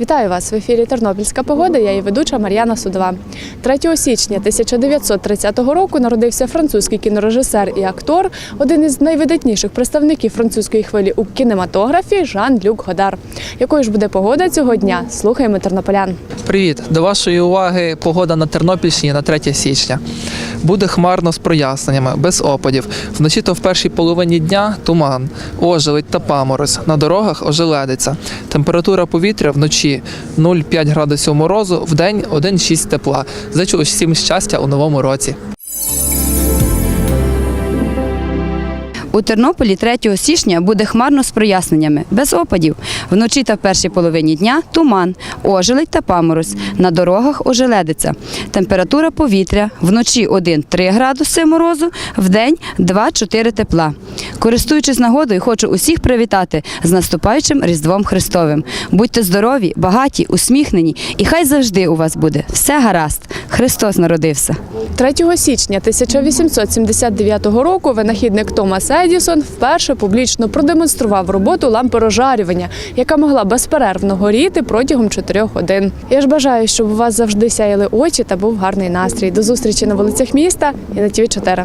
Вітаю вас в ефірі Тернопільська погода. Я її ведуча Мар'яна Судова. 3 січня 1930 року народився французький кінорежисер і актор, один із найвидатніших представників французької хвилі у кінематографі Жан-Люк Годар. Якою ж буде погода цього дня? Слухаємо тернополян. Привіт! До вашої уваги погода на Тернопільщині на 3 січня. Буде хмарно з проясненнями, без опадів. Вночі то в першій половині дня туман, ожеледь та паморозь. На дорогах ожеледиться. Температура повітря вночі 0,5 градусів морозу, в день 1,6 тепла. Зачу усім щастя у новому році. У Тернополі 3 січня буде хмарно з проясненнями, без опадів. Вночі та в першій половині дня туман, ожеледь та паморозь. На дорогах ожеледиться. Температура повітря вночі 1-3 градуси морозу, вдень 2-4 тепла. Користуючись нагодою, хочу усіх привітати з наступаючим Різдвом Христовим. Будьте здорові, багаті, усміхнені, і хай завжди у вас буде все гаразд. Христос народився. 3 січня 1879 року винахідник Томас Едісон вперше публічно продемонстрував роботу лампи розжарювання, яка могла безперервно горіти протягом 4 годин. Я ж бажаю, щоб у вас завжди сяяли очі та був гарний настрій. До зустрічі на вулицях міста і на ТВ 4